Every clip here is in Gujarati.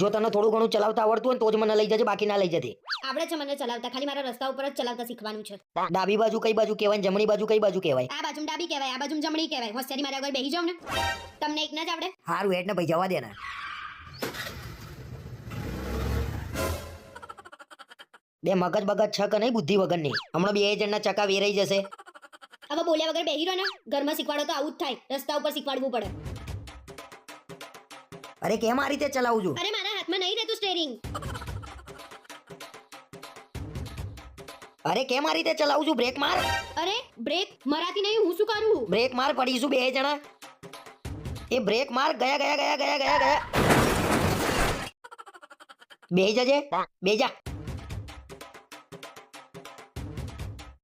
જો તને થોડું ઘણું ચલાવતા આવડતું હોય ને તો જ મને લઈ જજે બાકી ના લઈ જજે. આવડે છે મને ચલાવતા ખાલી મારા રસ્તા ઉપર જ ચલાવતા શીખવાનું છે. ડાબી બાજુ કઈ બાજુ કહેવાય જમણી બાજુ કઈ બાજુ કહેવાય? આ બાજુ ડાબી કહેવાય આ બાજુ જમણી કહેવાય. હોશિયારી મારા આગળ બેહી જાવ ને તમને એક ના જ આવડે? હારું હેડ ને ભાઈ જવા દે ને બે મગજ બગજ છક નહીં બુદ્ધિ વગરની? હમણાં બે જણના ચકા વેરાઈ જશે. હવે બોલ્યા વગર બેહી રહ્યો ને. ઘરમાં શીખવાડો તો આવું જ થાય. રસ્તા ઉપર શીખવાડવું પડે. અરે કેમ આ રીતે ચલાવું છું? અરે હાથમાં નહીં રહેતું સ્ટેરિંગ અરે કેમ આ રીતે ચલાવું છું બ્રેક માર અરે બ્રેક મરાતી નહીં હું શું કરું બ્રેક માર પડીશું બે જણા એ બ્રેક માર ગયા ગયા ગયા ગયા ગયા ગયા બે જજે બે જા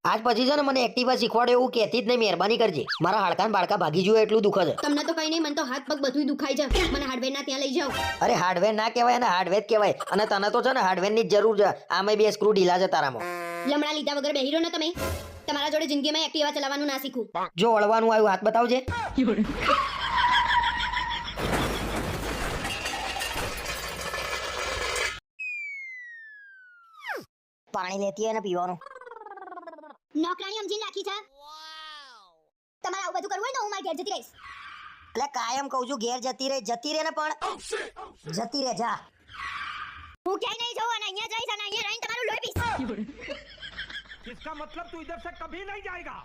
આજ પછી છે ને મને એક્ટિવા શીખવાડે એવું કહેતી જ નહીં મહેરબાની કરજે. મારા હાડકાન બાળકા ભાગી જુએ એટલું દુઃખ છે. તમને તો કઈ નહીં મને તો હાથ પગ બધું દુખાય છે મને હાર્ડવેર ના ત્યાં લઈ જાઓ. અરે હાર્ડવેર ના કહેવાય અને હાર્ડવેર કહેવાય. અને તને તો છે ને હાર્ડવેરની જ જરૂર છે. આમે બે સ્ક્રૂ ઢીલા છે તારામાં. લમણા લીધા વગર બેહી રહ્યો ને તમે? તમારા જોડે જિંદગીમાં એક્ટિવા ચલાવવાનું ના શીખું. જો વળવાનું આવ્યું હાથ બતાવજે. પાણી લેતી હોય ને પીવાનું. નોકરાણી સમજીને રાખી છે તમારે આવું બધું કરવું હોય ને હું મારી ઘેર જતી રહીશ એટલે કાયમ કહું છું ઘેર જતી રહે જતી રહે ને પણ જતી રહે જા હું ક્યાંય નહીં જઉં અને અહીંયા જઈશ અને અહીંયા રહીને તમારું લોહી પીશ इसका मतलब तू इधर से कभी नहीं जाएगा